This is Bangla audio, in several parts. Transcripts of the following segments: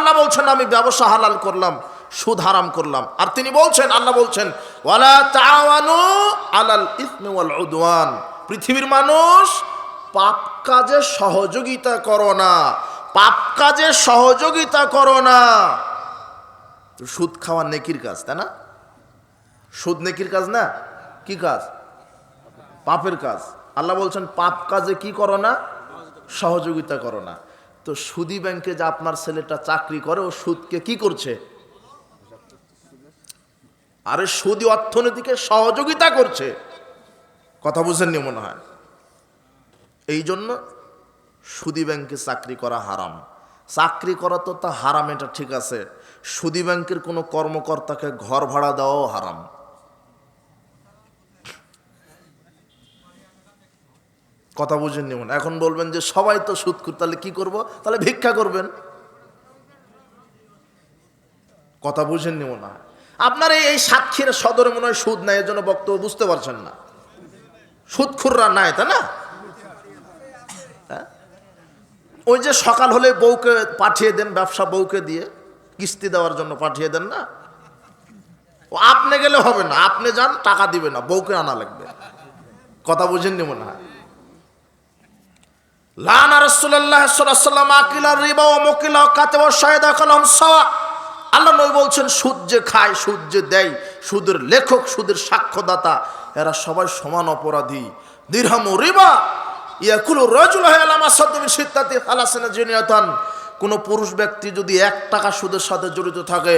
আল্লাহ বলছেন, আমি ব্যবসা হালাল করলাম, সুদ হারাম করলাম। আর তিনি বলছেন, আল্লাহ বলছেন, ওয়ালা তাআওয়ানু আলাল ইসমি ওয়াল উদওয়ান। পৃথিবীর মানুষ পাপ কাজে সহযোগিতা করো না, পাপ কাজে সহযোগিতা করো না। সুদ খাওয়া নেকির কাজ, তাই না? সুদ নেকির কাজ না? কি কাজ? পাপের কাজ। আল্লাহ বলছেন, পাপ কাজে কি করো না? সহযোগিতা করো না। তো সুদি ব্যাংকে যে আপনার ছেলেটা চাকরি করে, ও সুদকে কি করছে? আরে সুদি অর্থনীতিকে সহযোগিতা করছে। কথা বুঝেননি মনে হয়? এই জন্য সুদি ব্যাংকে চাকরি করা হারাম। চাকরি করা তো তা হারাম, এটা ঠিক আছে। সুদি ব্যাংকের কোনো কর্মকর্তাকে ঘর ভাড়া দেওয়াও হারাম। কথা বুঝেননি মনে হয়। এখন বলবেন যে, সবাই তো সুদ কর তাহলে কি করব? তাহলে ভিক্ষা করবেন। কথা বুঝেননি মনে হয় আপনার এই এই সাক্ষীর সদরে মনে হয় সুদ নাই এর জন্য বক্তব্য বুঝতে পারছেন না। সুদখুররা নাই, তাই না? হ্যাঁ? ওই যে সকাল হলে বউকে পাঠিয়ে দেন, ব্যবসা বউকে দিয়ে, কিস্তি দেওয়ার জন্য পাঠিয়ে দেন না? ও আপনি গেলে হবে না, আপনি যান, টাকা দিবে না, বউকে আনা লাগবে। কথা বুঝেননি মনে হয় লানা আলাইহি ওয়াসাল্লাম আকিলা রিবা ও মুকিলা কাতে ও শাহিদা কলম সাওয়া। আল্লাহ নবী বলছেন সুদ যে খায় সুদ যে দেয়, সুদের লেখক, সুদের সাক্ষ্যদাতা, এরা সবাই সমান অপরাধী। দিরহাম ও রিবা, ইয়াকুলু রাজুল হালামা সাদ্দামি সিত্তাতি হালাসানা জিনিয়াতান। কোনো পুরুষ ব্যক্তি যদি এক টাকা সুদের সাথে জড়িত থাকে,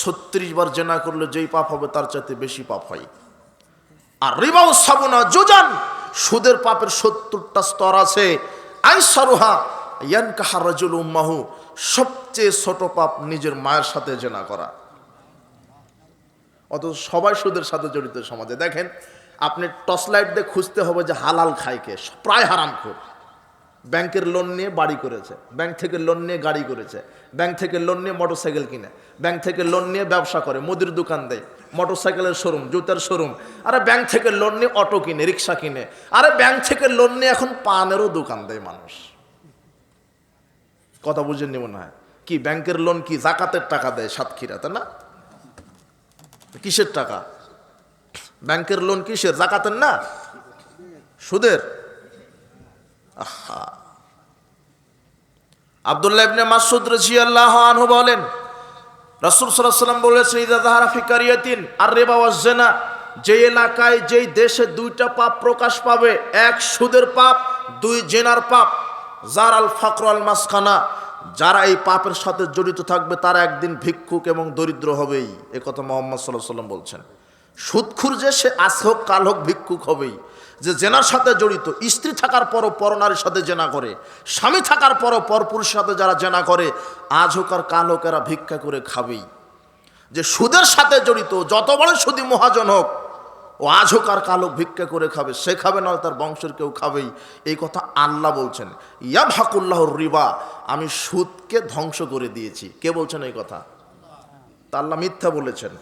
ছত্রিশ বার জেনা করলে যেই পাপ হবে, তার চাইতে বেশি পাপ হয়। আর রিবাউ সাবুনা জুজান সুদের পাপের সত্তরটা স্তর আছে। আই সারুহা ইয়ান কাহার রাজুল উম্মাহু, সবচেয়ে ছোট পাপ নিজের মায়ের সাথে জেনা করা। অত সবাই সুদের সাথে জড়িত সমাজে। দেখেন, আপনি টর্চ লাইট দিয়ে খুঁজতে হবে যে হালাল খাইকে প্রায় হারাম খোর ব্যাংকের লোন নিয়ে বাড়ি করেছে, ব্যাংক থেকে লোন নিয়ে গাড়ি করেছে, ব্যাংক থেকে লোন নিয়ে মোটরসাইকেল কিনে, ব্যাংক থেকে লোন নিয়ে ব্যবসা করে, মুদির দোকান দেয় মোটরসাইকেলের শোরুম জুতার শোরুম আরে ব্যাংক থেকে লোন নিয়ে অটো কিনে রিক্সা কিনে, আরে ব্যাংক থেকে লোন নিয়ে এখন পানেরও দোকান দেয় মানুষ। কথা বুঝেননি মনে হয় কি ব্যাংকের লোন কি জাকাতের টাকা দেয় সাতক্ষীরা, তাই না? কিসের টাকা? ব্যাংকের লোন কিসের জাকাতের না? সুদের? আবদুল্লাহ ইবনে মাসুদ রাদিয়াল্লাহু আনহু বলেন, রাসূল সাল্লাল্লাহু আলাইহি ওয়াসাল্লাম বলেছেন ইদা কারিয়াতিন আর রিবা ওয়াজ জিনা, যে এলাকায় যেই দেশে দুইটা পাপ প্রকাশ পাবে, এক সুদের পাপ, দুই জেনার পাপ জার আল ফাকর আল মাসখানা, যারা এই পাপের সাথে জড়িত থাকবে, তারা একদিন ভিক্ষুক এবং দরিদ্র হবেই। এ কথা মোহাম্মদ সাল্লাহ সাল্লাম বলছেন। সুদখুর যে সে আজ হোক, কাল হোক, ভিক্ষুক হবেই। যে জেনার সাথে জড়িত, স্ত্রী থাকার পরও পরনারীর সাথে জেনা করে, স্বামী থাকার পরও পরপুরুষের সাথে যারা জেনা করে, আজ হোক আর কাল হোক এরা ভিক্ষা করে খাবেই। যে সুদের সাথে জড়িত, যত বড় সুদি মহাজন হোক, ও আজ হোক আর কালো ভিক্ষা করে খাবে, সে খাবে না তার বংশের কেউ খাবেই। এই কথা আল্লাহ বলছেন ইয়া ভাকুল্লাহর রিবা, আমি সুদকে ধ্বংস করে দিয়েছি। কে বলছেন এই কথা? তা আল্লাহ মিথ্যা বলেছেন।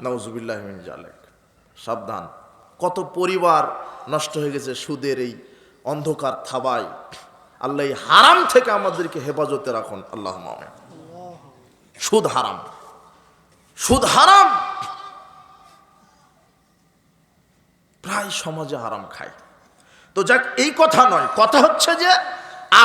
নওজুবিল্লাহ জালেক। সাবধান। কত পরিবার নষ্ট হয়ে গেছে সুদের এই অন্ধকার থাবায়। আল্লাহ এই হারাম থেকে আমাদেরকে হেফাজতে রাখুন, আল্লাহ সুদ হারাম। সুদ হারাম। প্রায় সমাজে হারাম খায়। তো যাক, এই কথা নয়। কথা হচ্ছে যে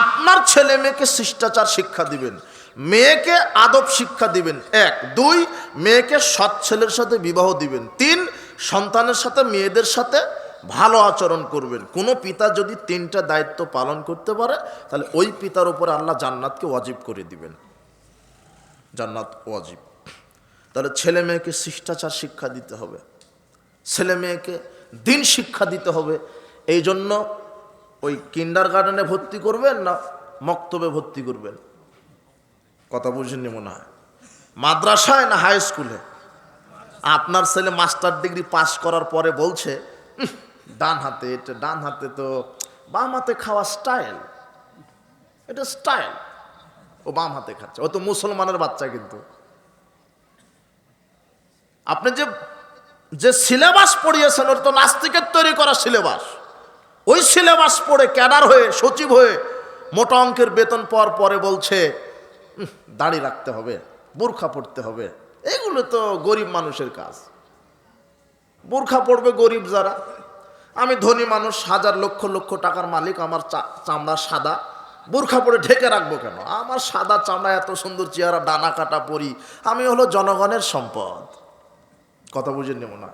আপনার ছেলে মেয়েকে শিষ্টাচার শিক্ষা দিবেন। মেয়েকে আদব শিক্ষা দিবেন। এক। দুই, মেয়েকে সৎ ছেলের সাথে বিবাহ দিবেন। তিন সন্তানের সাথে, মেয়েদের সাথে ভালো আচরণ করবেন। কোনো পিতা যদি তিনটা দায়িত্ব পালন করতে পারে, তাহলে ওই পিতার উপরে আল্লাহ জান্নাতকে ওয়াজিব করে দিবেন। জান্নাত ওয়াজিব। তাহলে ছেলে মেয়েকে শিষ্টাচার শিক্ষা দিতে হবে। ছেলে মেয়েকে দিন শিক্ষা দিতে হবে। এই জন্য ওই কিন্ডার গার্ডেনে ভর্তি করবেন না মক্তবে ভর্তি করবেন? কথা বুঝেননি মনে হয়? মাদ্রাসায় না হাই স্কুলে? আপনার ছেলে মাস্টার ডিগ্রি পাস করার পরে বলছে ডান হাতে, এটা ডান হাতে তো বাম হাতে খাওয়া স্টাইল এটা স্টাইল ও বাম হাতে খাচ্ছে। ও তো মুসলমানের বাচ্চা কিন্তু। আপনি যে যে সিলেবাস পড়িয়েছেন, ওর তো নাস্তিকের তৈরি করা সিলেবাস ওই সিলেবাস পড়ে ক্যাডার হয়ে, সচিব হয়ে মোটা অঙ্কের বেতন পাওয়ার পরে বলছে দাড়ি রাখতে হবে, বোরখা পড়তে হবে। এগুলো তো গরিব মানুষের কাজ। বোরখা পড়বে গরিব যারা। আমি ধনী মানুষ, হাজার লক্ষ লক্ষ টাকার মালিক, আমার চামড়া সাদা। বোরখা পরে ঢেকে রাখব কেন? আমার সাদা চামড়া, এত সুন্দর চেহারা, ডানা কাটা পরি। আমি হলো জনগণের সম্পদ। কথা বুঝে নেব না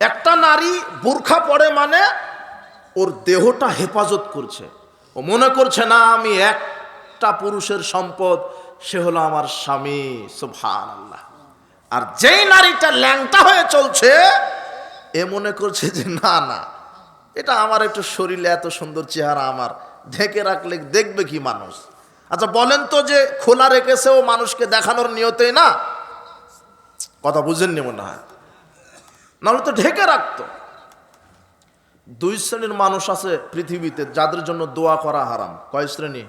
একটা নারী বোরখা পরে মানে ওর দেহটা হেফাজত করছে। ও মনে করছে, না, আমি একটা পুরুষের সম্পদ সে হলো আমার স্বামী সুবহান আল্লাহ আর যেই নারীটা ল্যাংটা হয়ে চলছে, এ মনে করছে যে না না, এটা আমার একটু শরীরে এত সুন্দর চেহারা আমার, ঢেকে রাখলে দেখবে কি মানুষ? আচ্ছা বলেন তো যে খোলা রেখেছে ও মানুষকে দেখানোর নিয়তেই না? কথা বুঝেননি মনে হয়? নাহলে তো ঢেকে রাখতো। দুই শ্রেণির মানুষ আছে পৃথিবীতে, যাদের জন্য দোয়া করা হারাম। কয় শ্রেণি?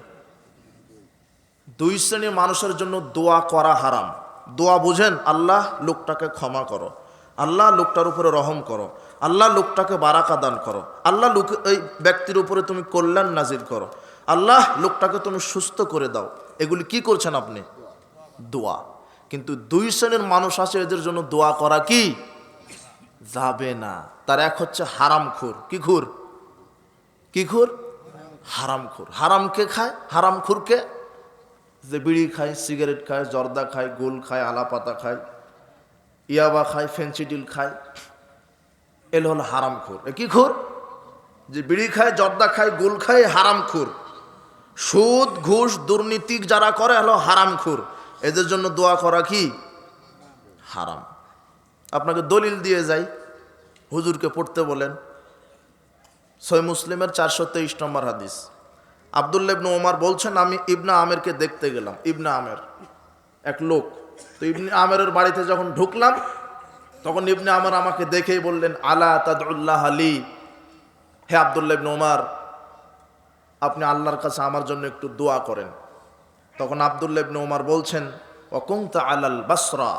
দুই শ্রেণির মানুষের জন্য দোয়া করা হারাম। দোয়া বুঝেন, আল্লাহ লোকটাকে ক্ষমা করো। আল্লাহ লোকটার উপরে রহম করো। আল্লাহ লোকটাকে বারাকা দান করো। আল্লাহ লোক, এই ব্যক্তির উপরে তুমি কল্যাণ নাজির করো। আল্লাহ লোকটাকে তুমি সুস্থ করে দাও। এগুলি কি করছেন আপনি? দোয়া। কিন্তু দুই শ্রেণির মানুষ আছে, এদের জন্য দোয়া করা কি? যাবে না। তার এক হচ্ছে হারাম খুর। কি খুর? কি খুর? হারাম খুর। হারাম কে খায়? হারাম খুরকে যে বিড়ি খায়, সিগারেট খায়, জর্দা খায়, গোল খায়, আলাপাতা খায়, ইয়াবা খায় ফেন্সিডিল খায়, এল হলো হারাম খুর। কি খুর? যে বিড়ি খায়, জর্দা খায়, গোল খায়, হারাম খুর। সুদ, ঘুষ, দুর্নীতি যারা করে হলো হারাম খুর। এদের জন্য দোয়া করা কি? হারাম। আপনাকে দলিল দিয়ে যাই। হুজুরকে পড়তে বলেন। সই মুসলিমের চারশো তেইশ নম্বর হাদিস। আবদুল্লা ইবনু ওমার বলছেন, আমি ইবনা আমেরকে দেখতে গেলাম, ইবনা আমের, এক লোক। তো ইবনে আমেরের বাড়িতে যখন ঢুকলাম, তখন ইবনে আমের আমাকে দেখেই বললেন, আলা তাদুল্লাহ আলী হে আবদুল্লা ইবনু ওমার আপনি আল্লাহর কাছে আমার জন্য একটু দোয়া করেন। তখন আবদুল্লা ইবনে ওমার বলছেন অকুংতা আলাল বাসরা?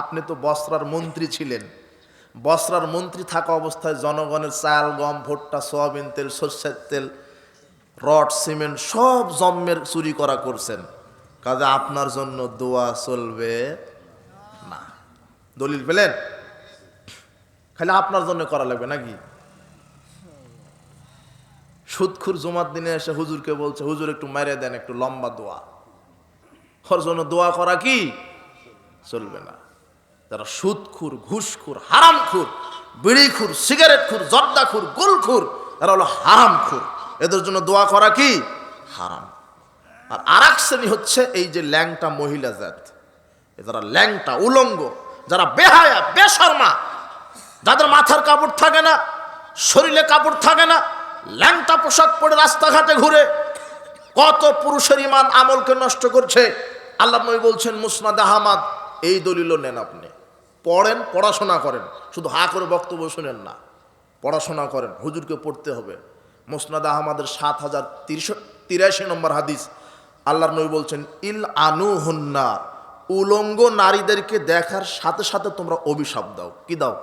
আপনি তো বসরার মন্ত্রী ছিলেন। বসরার মন্ত্রী থাকা অবস্থায় জনগণের চাল, গম, ভুট্টা, সোয়াবিন তেল, সর্ষের তেল রড, সিমেন্ট সব জম্মের চুরি করা করছেন। কাজে আপনার জন্য দোয়া চলবে না। দলিল পেলেন? খালি আপনার জন্য করা লাগবে নাকি? সুদখুর জমার দিনে এসে হুজুরকে বলছে, হুজুর, একটু মেরে দেন, একটু লম্বা দোয়া। ওর জন্য দোয়া করা কি? চলবে না। যারা সুদখুর ঘুষখুর, হারামখুর, বিড়িখুর, সিগারেটখুর, জর্দাখুর, গুলখুর এরা হলো হারামখুর। এদের জন্য দোয়া করা কি? হারাম। আর আর এক শ্রেণি হচ্ছে এই যে ল্যাংটা মহিলা জাত। এ যারা ল্যাংটা, উলঙ্গ, যারা বেহায়া, বেশর্মা, যাদের মাথার কাপড় থাকে না, শরীরে কাপড় থাকে না, ল্যাংটা পোশাক পরে রাস্তাঘাটে ঘুরে কত পুরুষের ইমান আমলকে নষ্ট করছে। আল্লাহ নবী বলছেন, মুসনাদ আহমাদ, এই দলিলও নেন আপনি। পড়েন, পড়াশোনা করেন। শুধু হা করে বক্তব্য শুনেন না। পড়াশোনা করেন। হুজুরকে পড়তে হবে। মুসনাদ আহমাদের সাত হাজার তিরিশ তিরাশি নম্বর হাদিস। আল্লাহর নবী বলছেন, ইল আনু হন্না উলঙ্গ নারীদেরকে দেখার সাথে সাথে তোমরা অভিশাপ দাও। কি দাও?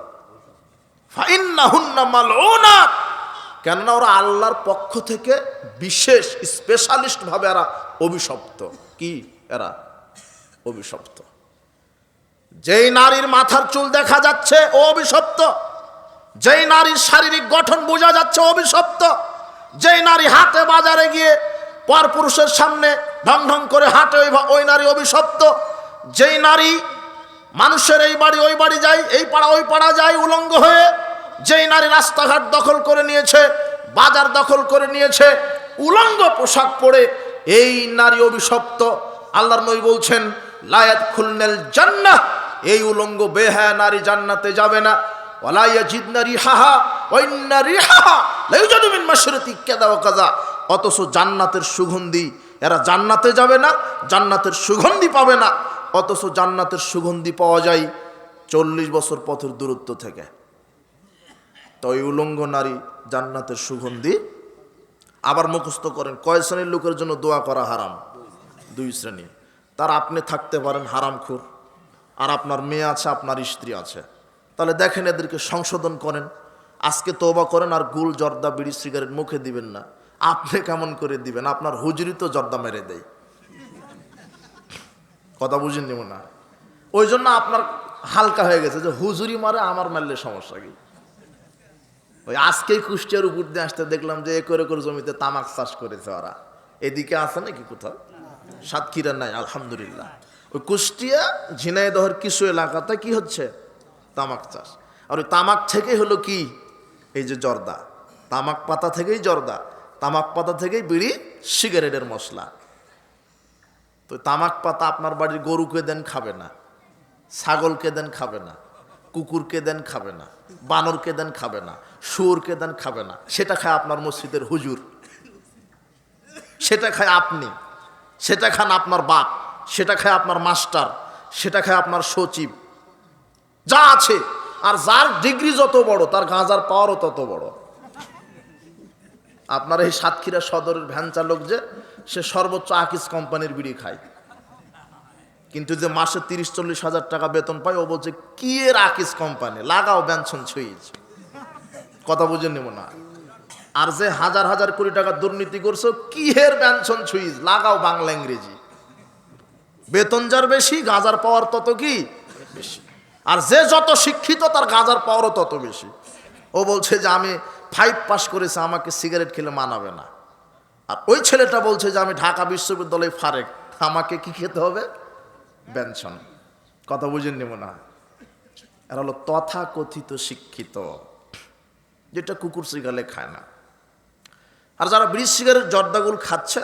হুন্না কেননা ওরা আল্লাহর পক্ষ থেকে বিশেষ স্পেশালিস্ট ভাবে এরা অভিশপ্ত। কি এরা? অভিশপ্ত। যেই নারীর মাথার চুল দেখা যাচ্ছে, ও অভিশপ্ত। যেই নারীর শারীরিক গঠন বোঝা যাচ্ছে অভিশপ্ত। যেই নারী হাটে বাজারে গিয়ে পর পুরুষের সামনে ঢং ঢং করে হাঁটে, ওই ওই নারী অভিশপ্ত। যেই নারী মানুষের এই বাড়ি, ওই বাড়ি যায়, এই পাড়া, ওই পাড়া যায় উলঙ্গ হয়ে, যেই নারী রাস্তাঘাট দখল করে নিয়েছে, বাজার দখল করে নিয়েছে, উলঙ্গ পোশাক পরে এই নারী অভিশপ্ত। আল্লাহর নবী বলছেন লায়াত খুলনেল জান্নাহ এই উলঙ্গ বেহায়া নারী জান্নাতে যাবে না। অথচ জান্নাতের সুগন্ধি, এরা জান্নাতে যাবে না, জান্নাতের সুগন্ধি পাবে না। অথচ জান্নাতের সুগন্ধি পাওয়া যায় চল্লিশ বছর পথের দূরত্ব থেকে। তো ওই উলঙ্গ নারী জান্নাতের সুগন্ধি আবার মুখস্থ করেন, কয় শ্রেণির লোকের জন্য দোয়া করা হারাম? দুই শ্রেণি তার আপনি থাকতে পারেন হারামখোর। আর আপনার মেয়ে আছে, আপনার স্ত্রী আছে। তাহলে দেখেন এদেরকে সংশোধন করেন। আজকে তোবা করেন আর গুল, জর্দা, বিড়ি, সিগারেট মুখে দিবেন না। আপনি কেমন করে দিবেন? আপনার হুজুরি তো জর্দা মেরে দেয়। কথা বুঝেননি মনে না ওই জন্য আপনার হালকা হয়ে গেছে যে হুজুরি মারে, আমার মারলে সমস্যা কি? ওই আজকেই কুষ্টিয়ার উপর দিয়ে আসতে দেখলাম যে একর একর জমিতে তামাক চাষ করেছে ওরা। এদিকে আছে নাকি কোথাও? সাতক্ষীরা নাই, আলহামদুলিল্লাহ। ওই কুষ্টিয়া, ঝিনাইদহর কিছু এলাকাতে কি হচ্ছে? তামাক চাষ। আর ওই তামাক থেকেই হলো কি? এই যে জর্দা। তামাক পাতা থেকেই জর্দা। তামাক পাতা থেকেই বিড়ি, সিগারেটের মশলা। তো তামাক পাতা আপনার বাড়ির গরুকে দেন খাবে না ছাগলকে দেন খাবে না কুকুরকে দেন খাবে না বানরকে দেন খাবে না শুয়োরকে দেন খাবে না, সেটা খায় আপনার মসজিদের হুজুর। সেটা খায় আপনি। সেটা খান আপনার বাপ। সেটা খায় আপনার মাস্টার। সেটা খায় আপনার সচিব। যা আছে। আর যার ডিগ্রি যত বড়, তার গাঁজার পাওয়ারও তত বড়। আপনার এই সাতক্ষীরা সদরের ভ্যান চালক যে, সে সর্বোচ্চ আকিস কোম্পানির বিড়ি খায়। কিন্তু যে মাসে তিরিশ, চল্লিশ হাজার টাকা বেতন পায়, ও বলছে, কি এর আকিস কোম্পানি? লাগাও ব্যঞ্চন ছুঁইজ কথা বুঝে নেব না। আর যে হাজার হাজার কোটি টাকা দুর্নীতি করছ, কি এর ব্যঞ্চন ছুঁইজ লাগাও বাংলা ইংরেজি। বেতন যার বেশি, গাঁজার পাওয়ার তত কি? বেশি। আর যে যত শিক্ষিত, তার গাঁজার পাওয়ারও তত বেশি। ও বলছে যে, আমি ফাইভ পাস করেছে, আমাকে সিগারেট খেলে মানাবে না। আর ওই ছেলেটা বলছে যে, আমি ঢাকা বিশ্ববিদ্যালয়ে ফারেক, আমাকে কি খেতে হবে? ব্যঞ্জন। কথা বুঝেননি মনে হয়। এরা হলো তথাকথিত শিক্ষিত, যেটা কুকুর সিগালে খায় না। আর যারা ব্রিজ সিগারেট জর্দাগুল খাচ্ছে,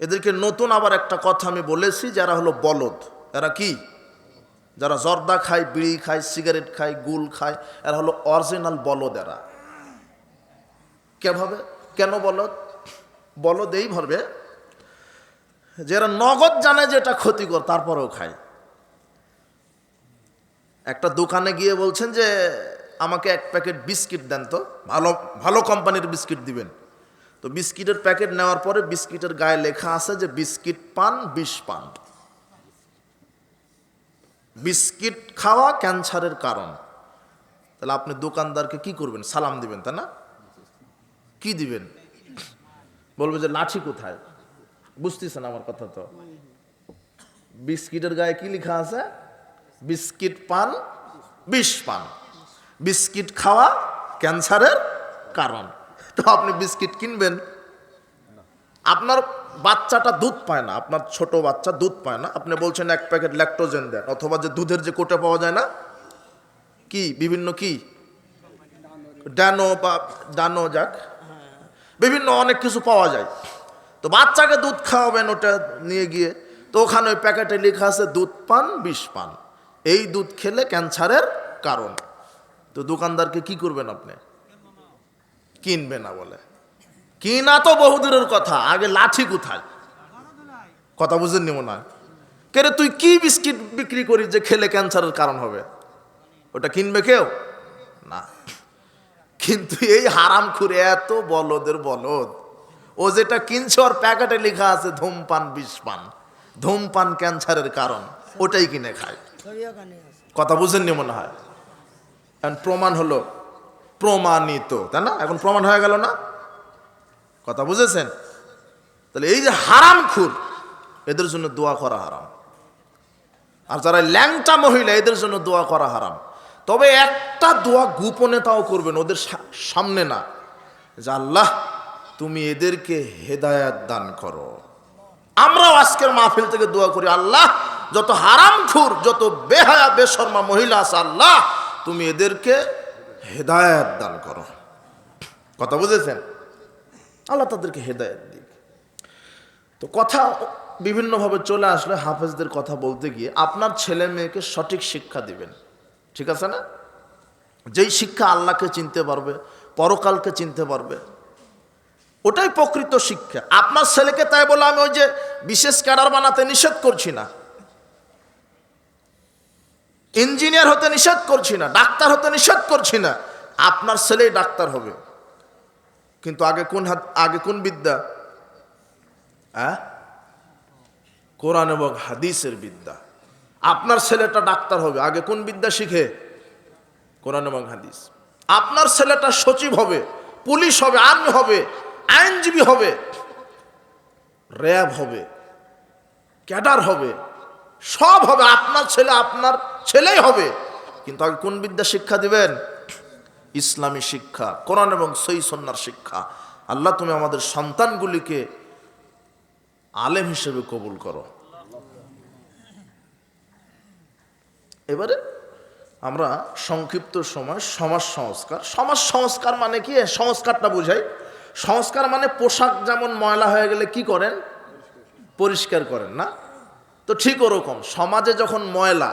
এদেরকে নতুন আবার একটা কথা আমি বলেছি, যারা হলো বলদ, এরা কি? যারা জর্দা খায়, বিড়ি খায়, সিগারেট খায়, গুল খায়, এরা হলো অরিজিনাল বলদ এরা কেভাবে? কেন বলদ? বলদ এই ভাবে যারা নগদ জানে যে এটা ক্ষতিকর, তারপরেও খায়। একটা দোকানে গিয়ে বলছেন যে, আমাকে এক প্যাকেট বিস্কিট দেন তো, ভালো ভালো কোম্পানির বিস্কিট দিবেন। তো বিস্কিটের প্যাকেট নেওয়ার পরে বিস্কিটের গায়ে লেখা আছে যে, বিস্কিট পান, বিষ পান। বিস্কিট খাওয়া ক্যান্সারের কারণ। তাহলে আপনি দোকানদারকে কি করবেন? সালাম দিবেন, তাই না? কি দিবেন? বলবে যে লাঠি কোথায়? বুঝতেছেন আমার কথা তো? বিস্কিটের গায়ে কি লেখা আছে? বিস্কিট পান, বিষ পান। বিস্কিট খাওয়া ক্যান্সারের কারণ। তো আপনি বিস্কিট কিনবেন? আপনার বাচ্চাটা দুধ পায় না, আপনার ছোট বাচ্চা দুধ পায় না। আপনি বলছেন এক প্যাকেট ল্যাকটোজেন দেন, অথবা যে দুধের যে কোটা পাওয়া যায় না, কি, বিভিন্ন কি? ড্যানো বা ডানো যাক। বিভিন্ন অনেক কিছু পাওয়া যায়। তো বাচ্চাকে দুধ খাওয়াবেন ওটা নিয়ে গিয়ে, তো ওখানে ওই প্যাকেটে লেখা আছে, দুধ পান, বিষ পান। এই দুধ খেলে ক্যান্সারের কারণ। তো দোকানদারকে কি করবেন আপনি? কিনবে না বলে। কিনা তো বহুদূরের কথা, আগে লাঠি কোথায়? কথা বুঝেননি মনে হয়? কেরে তুই কি বিস্কিট বিক্রি করিস যে খেলে ক্যান্সারের কারণ হবে? ওটা কিনবে কেউ? না। কিন্তু এই হারাম খুরে এত বলদের বলদ। ও যেটা কিনছে, ওর প্যাকেটে লেখা আছে, ধূমপান বিষ পান। ধূমপান ক্যান্সারের কারণ, ওটাই কিনে খায়। কথা বুঝেননি মনে হয়? প্রমাণ হলো, প্রমাণিত, তাই না? এখন প্রমাণ হয়ে গেল না? কথা বুঝেছেন? তাহলে এই যে হারাম খুর, এদের জন্য দোয়া করা হারাম। আর যারা ল্যাংটা মহিলা, এদের জন্য দোয়া করা হারাম। তবে একটা দোয়া গোপনে তাও করবেন, ওদের সামনে না। যে আল্লাহ, তুমি এদেরকে হেদায়াত দান করো। আমরাও আজকের মাহফিল থেকে দোয়া করি, আল্লাহ, যত হারাম খুর, যত বেহায়া, বেশর্মা মহিলা আছে, আল্লাহ, তুমি এদেরকে হেদায়াত দান করো। কথা বুঝেছেন? আল্লাহ তাদেরকে হেদায়াত দিক। তো কথা বিভিন্নভাবে চলে আসলে হাফেজদের কথা বলতে গিয়ে আপনার ছেলে মেয়েকে সঠিক শিক্ষা দিবেন। ঠিক আছে না? যেই শিক্ষা আল্লাহকে চিনতে পারবে, পরকালকে চিনতে পারবে, ওটাই প্রকৃত শিক্ষা। আপনার ছেলেকে তাই বলে আমি ওই যে বিশেষ ক্যাডার বানাতে নিষেধ করছি না। ইঞ্জিনিয়ার হতে নিষেধ করছি না, ডাক্তার হতে নিষেধ করছি না। আপনার ছেলেই ডাক্তার হবে। কিন্তু আগে কোন হাত আগে কোন বিদ্যা? হ্যাঁ? কোরআন এবং হাদিসের বিদ্যা। আপনার ছেলেটা ডাক্তার হবে, আগে কোন বিদ্যা শিখে? কোরআন এবং হাদিস। আপনার ছেলেটা সচিব হবে, পুলিশ হবে, আর্মি হবে, আইনজীবী হবে, র্যাব হবে, ক্যাডার হবে, সব হবে। আপনার ছেলে আপনার ছেলেই হবে। কিন্তু আগে কোন বিদ্যা শিক্ষা দিবেন? ইসলামী শিক্ষা, কোরআন এবং সই সন্ন্যার শিক্ষা। আল্লাহ, তুমি আমাদের সন্তানগুলিকে আলেম হিসেবে কবুল করো। এবারে আমরা সংক্ষিপ্ত সময় সমাজ সংস্কার। সমাজ সংস্কার মানে কি? সংস্কারটা বোঝাই। সংস্কার মানে পোশাক যেমন ময়লা হয়ে গেলে কি করেন? পরিষ্কার করেন, না? তো ঠিক ওরকম। সমাজে যখন ময়লা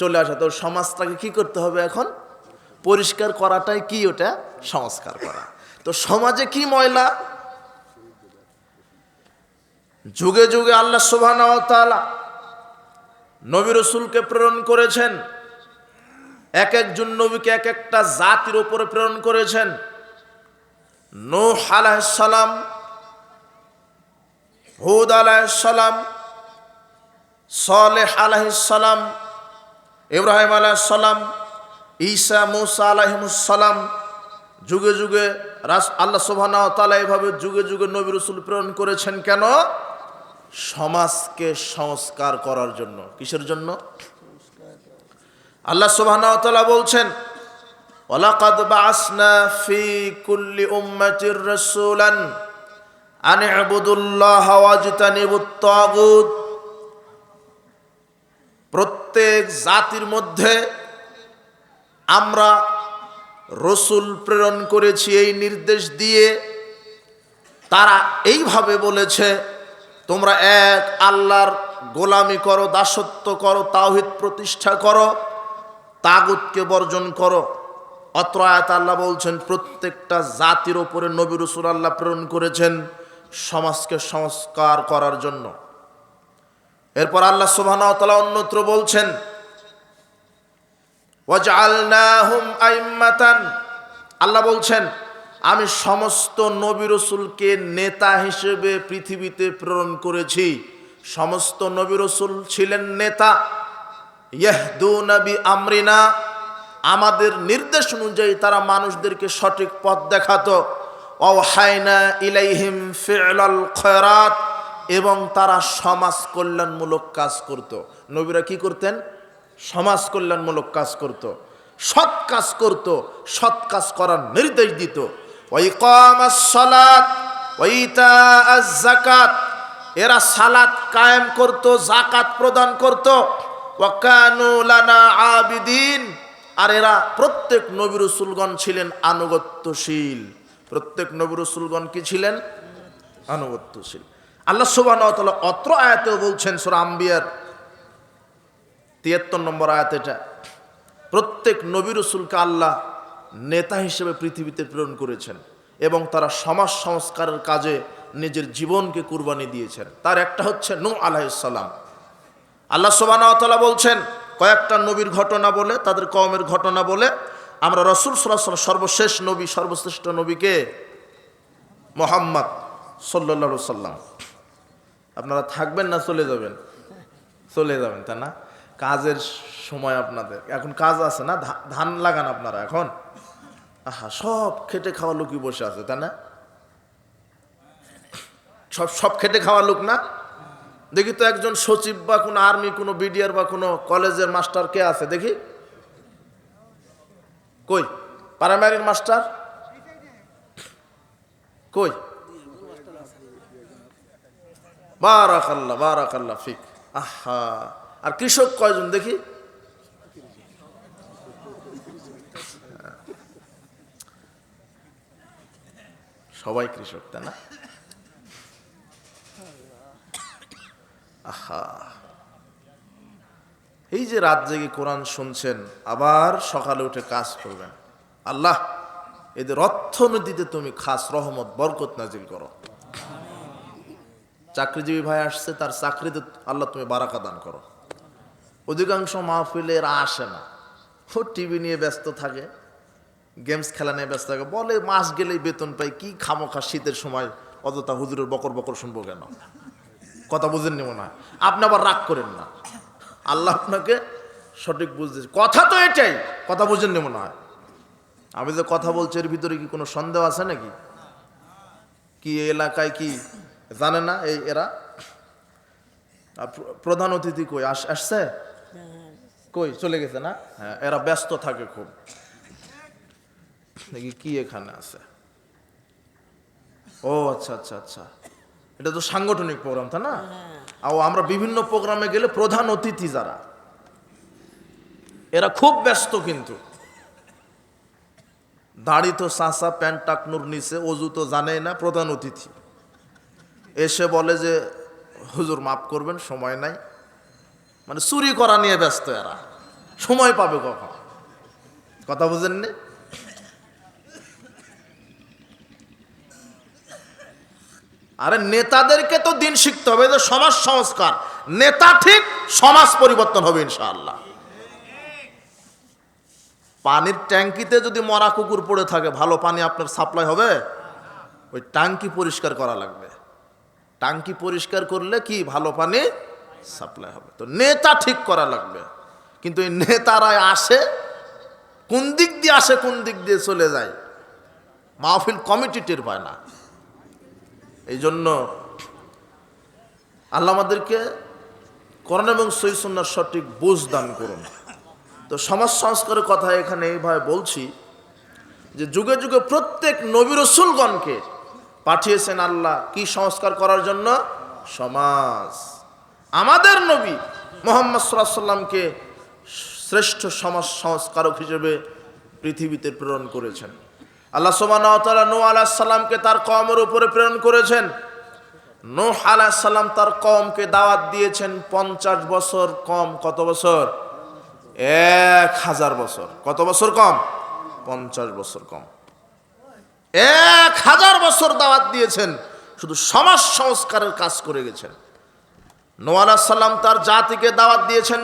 চলে আসে, তো সমাজটাকে কি করতে হবে এখন? পরিষ্কার করাটাই কি ওটা? সংস্কার করা। তো সমাজে কি ময়লা? যুগে যুগে আল্লাহ ওয়া নবী রসুলকে প্রেরণ করেছেন। এক একজন নবীকে এক একটা জাতির ওপরে প্রেরণ করেছেন। নূহ আলাইসালাম হুদ আলাইসালাম সালেহ আলাইসালাম ইব্রাহিম আলাইসালাম ঈসা মুসা আলাইহিমুসালাম যুগে যুগে রাস, আল্লাহ সোভানা তালা এভাবে যুগে যুগে নবী রসুল প্রেরণ করেছেন কেন? সমাজকে সংস্কার করার জন্য। কিসের জন্য? আল্লাহ ওয়া তাআলা বলছেন, ওয়ালাকাদ বাআসনা ফি কুল্লি উম্মাতির রাসূলান আন তাগুত প্রত্যেক জাতির মধ্যে আমরা রসুল প্রেরণ করেছি এই নির্দেশ দিয়ে। তারা এইভাবে বলেছে, তোমরা এক আল্লাহর গোলামি করো, দাসত্ব করো, তাওহিদ প্রতিষ্ঠা করো, তাগুতকে বর্জন করো। অত্র আয়াত আল্লাহ বলছেন, প্রত্যেকটা জাতির ওপরে নবী রসুল আল্লাহ প্রেরণ করেছেন সমাজকে সংস্কার করার জন্য। এরপর আল্লাহ সুবহানাহু অন্যত্র বলছেন আল্লাহ বলছেন, আমি সমস্ত নবী রসুলকে নেতা হিসেবে পৃথিবীতে প্রেরণ করেছি। সমস্ত নবী রসুল ছিলেন নেতা। ইয়াহদু নবী আমরিনা আমাদের নির্দেশ অনুযায়ী তারা মানুষদেরকে সঠিক পথ দেখাতো। অহাইনা ইলাইহিম ফিলাল খয়রাত। এবং তারা সমাজ কল্যাণমূলক কাজ করত। নবীরা কি করতেন? সমাজ কল্যাণমূলক কাজ করত, সৎ কাজ করত, সৎ কাজ করার নির্দেশ দিত। জাকাত এরা সালাত কায়েম করত জাকাত প্রদান করত। ওয়াকানু লানা আবিদিন, আর এরা প্রত্যেক নবী রসুলগণ ছিলেন আনুগত্যশীল। প্রত্যেক নবী রসুলগণ কি ছিলেন? আনুগত্যশীল। আল্লাহ ওয়া অত্র আয়াতেও বলছেন, সূরা আম্বিয়ার তিয়াত্তর নম্বর আয়াত এটা। প্রত্যেক নবী রসুলকে আল্লাহ নেতা হিসেবে পৃথিবীতে প্রেরণ করেছেন এবং তারা সমাজ সংস্কারের কাজে নিজের জীবনকে কুরবানি দিয়েছেন। তার একটা হচ্ছে নু আলাইসাল্লাম আল্লাহ সোবানা বলছেন, কয়েকটা নবীর ঘটনা বলে, তাদের কমের ঘটনা বলে, আমরা রসুল সাল্লাহ সর্বশেষ নবী, সর্বশ্রেষ্ঠ নবীকে মোহাম্মদ সাল্লা সাল্লাম আপনারা থাকবেন না, চলে যাবেন। চলে যাবেন তা না? কাজের সময় আপনাদের। এখন কাজ আছে না? ধান লাগান আপনারা এখন? আহা, সব খেটে খাওয়া লোকই বসে আছে, তাই না? সব সব খেটে খাওয়া লোক না? দেখি তো একজন সচিব বা কোনো আর্মি, কোনো বিডিআর বা কোনো কলেজের মাস্টার কে আছে? দেখি। কই? প্রাইমারির মাস্টার? কই? বারাকাল্লাহ বারাকাল্লাহ, ফিক। আহা। আর কৃষক কয়জন দেখি? সবাই কৃষক, তাই না? আহা। এই যে রাত জেগে কোরআন শুনছেন, আবার সকালে উঠে কাজ করবেন। আল্লাহ, এদের অর্থনীতিতে তুমি খাস রহমত, বরকত নাজিল করো। চাকরিজীবী ভাই আসছে, তার চাকরিতে আল্লাহ তুমি বারাকা দান করো। অধিকাংশ মাহফিলে এরা আসে না। ও টিভি নিয়ে ব্যস্ত থাকে, গেমস খেলা নিয়ে ব্যস্ত থাকে। বলে মাস গেলেই বেতন পাই, কি খামোখা শীতের সময়, অযথা হুজুরের বকর বকর শুনব কেন? কথা বুঝেননি মনে হয়। আপনি আবার রাগ করেন না। আল্লাহ আপনাকে সঠিক বুঝতে কথা তো এটাই, কথা বুঝেননি মনে হয়। আমি যে কথা বলছি, এর ভিতরে কি কোনো সন্দেহ আছে নাকি? কি এলাকায় কি, জানে না এই এরা? প্রধান অতিথি কই? আস, আসছে? কই চলে গেছে না? হ্যাঁ এরা ব্যস্ত থাকে খুব। দেখি কি এখানে আছে? ও আচ্ছা আচ্ছা আচ্ছা। এটা তো সাংগঠনিক প্রোগ্রাম তাই না? আর আমরা বিভিন্ন প্রোগ্রামে গেলে প্রধান অতিথি যারা এরা খুব ব্যস্ত কিন্তু। দাড়ি তো সাঁসা প্যান্ট টাকনুর নিচে অজু তো জানেই না প্রধান অতিথি। এসে বলে যে হুজুর মাফ করবেন সময় নাই। মানে চুরি করা নিয়ে ব্যস্ত এরা। সময় পাবে কখন? কথা বুঝেননি? আরে নেতাদেরকে তো দিন শিখতে হবে যে সমাজ সংস্কার। নেতা ঠিক, সমাজ পরিবর্তন হবে ইনশাআল্লাহ। পানির ট্যাঙ্কিতে যদি মরা কুকুর পড়ে থাকে, ভালো পানি আপনার সাপ্লাই হবে? ওই ট্যাঙ্কি পরিষ্কার করা লাগবে। ট্যাঙ্কি পরিষ্কার করলে কি, ভালো পানি সাপ্লাই হবে। তো নেতা ঠিক করা লাগবে। কিন্তু এই নেতারাই আসে, কোন দিক দিয়ে আসে, কোন দিক দিয়ে চলে যায়, মাহফিল কমিটি টের পায় না। এই জন্য আল্লাহ আমাদেরকে করণ এবং সৈসন্যার সঠিক বোঝ দান করুন। তো সমাজ সংস্কারের কথা এখানে এইভাবে বলছি যে যুগে যুগে প্রত্যেক নবী রসুলগণকে পাঠিয়েছেন আল্লাহ কি সংস্কার করার জন্য? সমাজ। আমাদের নবী মোহাম্মদ সাল্লামকে শ্রেষ্ঠ সমাজ সংস্কারক হিসেবে পৃথিবীতে প্রেরণ করেছেন। আল্লাহ সোমান নো আলাহিসাল্লামকে তার কমের উপরে প্রেরণ করেছেন। নোহ আলাহিসাল্লাম তার কমকে দাওয়াত দিয়েছেন পঞ্চাশ বছর কম কত বছর? এক হাজার বছর। কত বছর কম? পঞ্চাশ বছর কম। এক হাজার বছর দাওয়াত দিয়েছেন। শুধু সমাজ সংস্কারের কাজ করে গেছেন। নোয়ালা সাল্লাম তার জাতিকে দাওয়াত দিয়েছেন।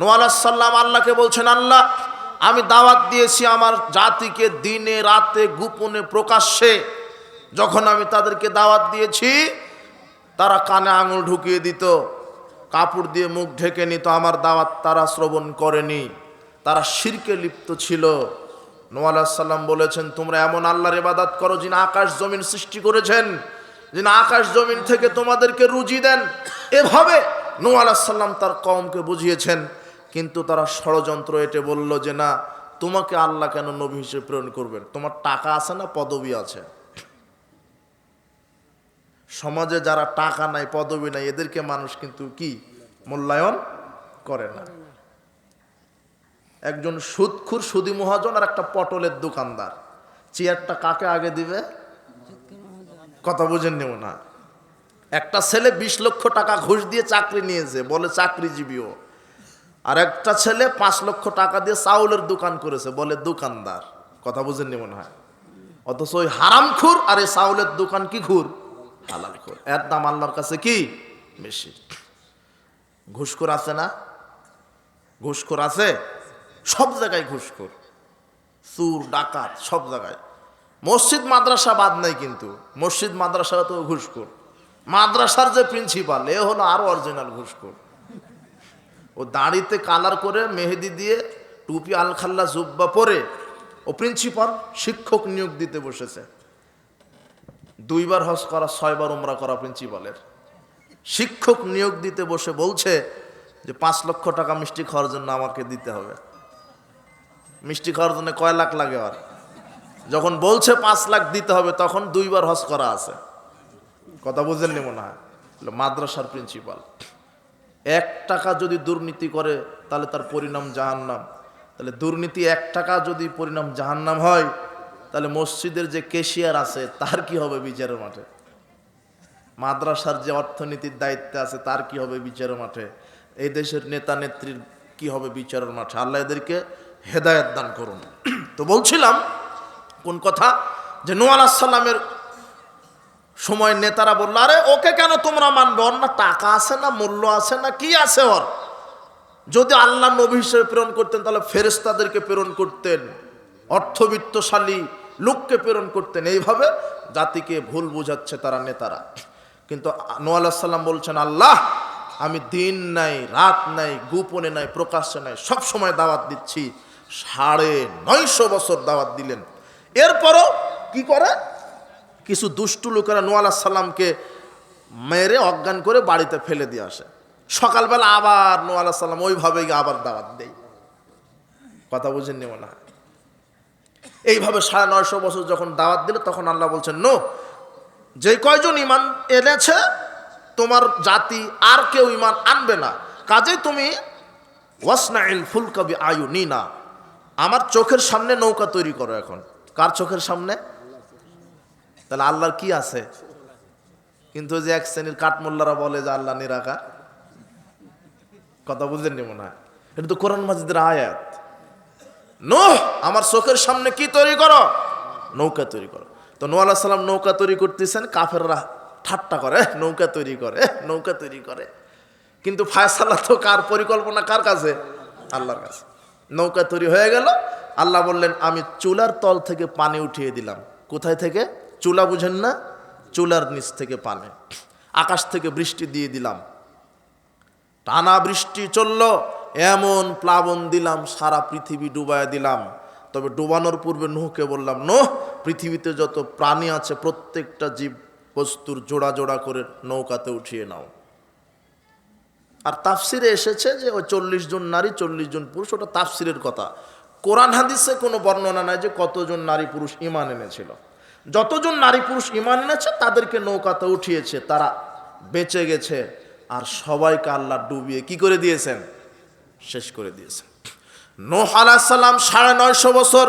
নোয়ালা সাল্লাম আল্লাহকে বলছেন, আল্লাহ, আমি দাওয়াত দিয়েছি আমার জাতিকে দিনে রাতে গোপনে প্রকাশ্যে। যখন আমি তাদেরকে দাওয়াত দিয়েছি, তারা কানে আঙুল ঢুকিয়ে দিত, কাপড় দিয়ে মুখ ঢেকে নিত, আমার দাওয়াত তারা শ্রবণ করেনি, তারা শিরকে লিপ্ত ছিল। নোয়াল্লাহ সাল্লাম বলেছেন, তোমরা এমন আল্লাহর ইবাদাত করো যিনি আকাশ জমিন সৃষ্টি করেছেন। যিনি আকাশ জমিন থেকে তোমাদেরকে রুজি দেন। এভাবে নোয়াল্লাহ সাল্লাম তার কমকে বুঝিয়েছেন। কিন্তু তারা ষড়যন্ত্র এটে বলল যে, না, তোমাকে আল্লাহ কেন নবী হিসেবে প্রেরণ করবেন? তোমার টাকা আছে না পদবি আছে? সমাজে যারা টাকা নাই, পদবি নাই, এদেরকে মানুষ কিন্তু কি? মূল্যায়ন করে না। একজন সুদখুর সুদি মহাজন আর একটা পটলের দোকানদার। চেয়ারটা কাকে আগে দিবে? কথা বুঝেন নেব না। একটা ছেলে বিশ লক্ষ টাকা ঘুষ দিয়ে চাকরি নিয়েছে, বলে চাকরিজীবীও। আর একটা ছেলে পাঁচ লক্ষ টাকা দিয়ে চাউলের দোকান করেছে, বলে দোকানদার। কথা বুঝেননি মনে হয় অথচ ওই হারাম খুর আর এই চাউলের দোকান কি খুর? হালাল খুর। এর দাম আল্লাহর কাছে কি? বেশি। ঘুষখোর আছে না? ঘুষখোর আছে? সব জায়গায় ঘুষখোর। চুর, ডাকাত, সব জায়গায়। মসজিদ, মাদ্রাসা বাদ নাই কিন্তু। মসজিদ, মাদ্রাসা তো ঘুষখোর। মাদ্রাসার যে প্রিন্সিপাল এ হলো আরও অরিজিনাল ঘুষখোর। ও দাড়িতে কালার করে মেহেদি দিয়ে টুপি আলখাল্লা জুব্বা পরে ও প্রিন্সিপাল শিক্ষক নিয়োগ দিতে বসেছে। দুইবার হজ করা, ছয়বার উমরা করা প্রিন্সিপালের শিক্ষক নিয়োগ দিতে বসে বলছে যে, পাঁচ লক্ষ টাকা মিষ্টি খাওয়ার জন্য আমাকে দিতে হবে। মিষ্টি খাওয়ার জন্য কয় লাখ লাগে আর? যখন বলছে পাঁচ লাখ দিতে হবে, তখন দুইবার হজ করা আছে। কথা বুঝেননি মনে হয়? মাদ্রাসার প্রিন্সিপাল এক টাকা যদি দুর্নীতি করে, তাহলে তার পরিণাম জাহান্নাম। তাহলে দুর্নীতি এক টাকা যদি পরিণাম জাহান্নাম হয়, তাহলে মসজিদের যে কেশিয়ার আছে, তার কি হবে বিচারের মাঠে? মাদ্রাসার যে অর্থনীতির দায়িত্বে আছে, তার কি হবে বিচারের মাঠে? এই দেশের নেতা নেত্রীর কি হবে বিচারের মাঠে? আল্লাহ এদেরকে হেদায়ত দান করুন। তো বলছিলাম কোন কথা? যে নু আলাহিসাল্লামের সময় নেতারা বলল, আরে, ওকে কেন তোমরা মানবে? ওর না টাকা আছে না, মূল্য আছে না, কি আছে ওর? যদি আল্লাহ নবী হিসেবে প্রেরণ করতেন, তাহলে ফেরেস্তাদেরকে প্রেরণ করতেন। অর্থবিত্তশালী লোককে প্রেরণ করতেন। এইভাবে জাতিকে ভুল বুঝাচ্ছে তারা নেতারা। কিন্তু নোয়াল্লাহ সাল্লাম বলছেন, আল্লাহ, আমি দিন নাই, রাত নাই, গোপনে নাই, প্রকাশ্যে নাই সব সময় দাওয়াত দিচ্ছি। সাড়ে নয়শো বছর দাওয়াত দিলেন। এরপরও কি করে? কিছু দুষ্টু লোকেরা নোয়াল্লাহ সাল্লামকে মেরে অজ্ঞান করে বাড়িতে ফেলে দিয়ে আসে। সকালবেলা আবার নো আল্লাহ সাল্লাম ওইভাবে আবার দাওয়াত দেই কথা বুঝেননি মনে হয়? এইভাবে সাড়ে নয়শো বছর যখন দাওয়াত দিল, তখন আল্লাহ বলছেন, নো, যে কয়জন ইমান এনেছে, তোমার জাতি আর কেউ ইমান আনবে না। কাজেই তুমি ওয়াসনাইল ফুলকবি আয়ু নি না আমার চোখের সামনে নৌকা তৈরি করো এখন। কার চোখের সামনে? তাহলে আল্লাহর কি আছে? কিন্তু যে এক শ্রেণির কাঠমোল্লারা বলে যে আল্লাহ নিরাকার। কথা বুঝলেন মনে হয়? এটা তো কোরআন মাজিদের আয়াত। নোহ, আমার চোখের সামনে কি তৈরি করো? নৌকা তৈরি করো। তো নো আল্লাহ সাল্লাম নৌকা তৈরি করতেছেন, কাফেররা ঠাট্টা করে নৌকা তৈরি করে নৌকা তৈরি করে। কিন্তু ফায়সালা তো কার পরিকল্পনা, কার কাছে? আল্লাহর কাছে। নৌকা তৈরি হয়ে গেল আল্লাহ বললেন, আমি চুলার তল থেকে পানি উঠিয়ে দিলাম। কোথায় থেকে? চুলা বুঝেন না, চুলার নিচ থেকে পানি। আকাশ থেকে বৃষ্টি দিয়ে দিলাম। টানা বৃষ্টি চলল, এমন প্লাবন দিলাম, সারা পৃথিবী ডুবায় দিলাম। তবে ডুবানোর পূর্বে নুহকে বললাম, নোহ, পৃথিবীতে যত প্রাণী আছে, প্রত্যেকটা জীব বস্তুর জোড়া জোড়া করে নৌকাতে উঠিয়ে নাও। আর তাফসিরে এসেছে যে, ওই চল্লিশ জন নারী, চল্লিশ জন পুরুষ, ওটা তাফসিরের কথা। কোরআন হাদিসে কোনো বর্ণনা নাই যে কতজন নারী পুরুষ ইমান এনেছিল। যতজন নারী পুরুষ ইমান এনেছে, তাদেরকে নৌকাতে উঠিয়েছে, তারা বেঁচে গেছে। আর সবাইকে আল্লাহ ডুবিয়ে কি করে দিয়েছেন? শেষ করে দিয়েছেন। নোহ আলাহিসাল্লাম সাড়ে নয়শো বছর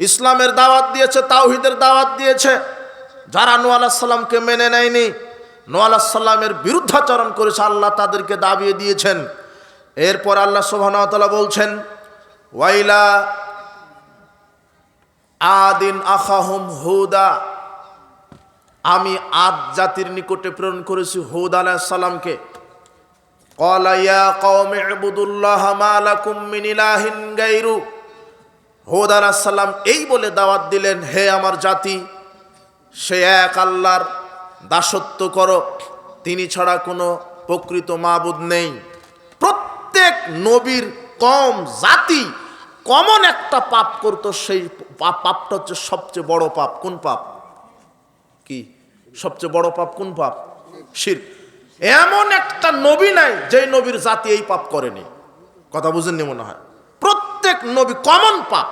ইসলামের দাওয়াত দিয়েছে, তাওহিদের দাওয়াত দিয়েছে। যারা নু আলাহিসাল্লামকে মেনে নেয়নি নু আলাহিসাল্লামের বিরুদ্ধাচরণ করেছে, আল্লাহ তাদেরকে দাবিয়ে দিয়েছেন। এরপর আল্লাহ সোহানতলা বলছেন ওয়াইলা আদিন আখাহুম হুদা আমি আদ জাতির নিকটে প্রেরণ করেছি হুদ আলাইহিস সালামকে قال يا قوم اعبدوا الله ما لكم من إله غيره হুদ আলাইহিস সালাম এই বলে দাওয়াত দিলেন হে আমার জাতি সে এক আল্লাহর দাসত্ব করো তিনি ছাড়া কোনো প্রকৃত মাবুদ নেই প্রত্যেক নবীর কম জাতি কমন একটা পাপ করতো সেই পাপটা হচ্ছে সবচেয়ে বড় পাপ। কোন পাপ? কি? সবচেয়ে বড় পাপ কোন পাপ? শির। এমন একটা নবী নাই যেই নবীর জাতি এই পাপ করেনি। কথা বুঝেননি মনে হয়? প্রত্যেক নবী কমন পাপ।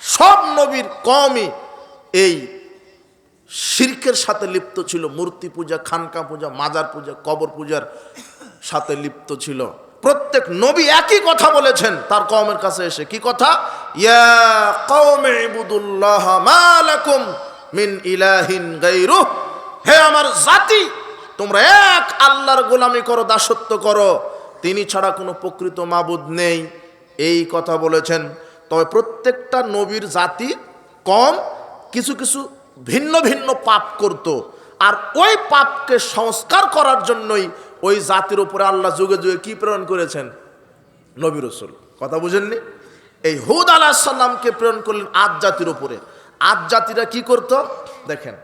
সব নবীর কমই এই শিরকের সাথে লিপ্ত ছিল। মূর্তি পূজা, খানকা পূজা, মাজার পূজা, কবর পূজার সাথে লিপ্ত ছিল। প্রত্যেক নবী একই কথা বলেছেন। তার কমের কাছে এসে, কি কথা? ইয়া কওমে ইবুদুল্লাহ মিন ইলাহিন গায়রু হে আমার জাতি, তোমরা এক আল্লাহর গোলামি করো, দাসত্ব করো। তিনি ছাড়া কোনো প্রকৃত মাবুদ নেই। এই কথা বলেছেন। তবে প্রত্যেকটা নবীর জাতি কম কিছু কিছু ভিন্ন ভিন্ন পাপ করত। আর ওই পাপকে সংস্কার করার জন্যই ওই জাতির উপরে আল্লাহ যুগে যুগে কি প্রেরণ করেছেন? নবী রসুল। কথা বুঝেননি? এই হুদ আলাহ সাল্লামকে প্রেরণ করলেন আজ জাতির উপরে। আজ জাতিরা কি করত? দেখেন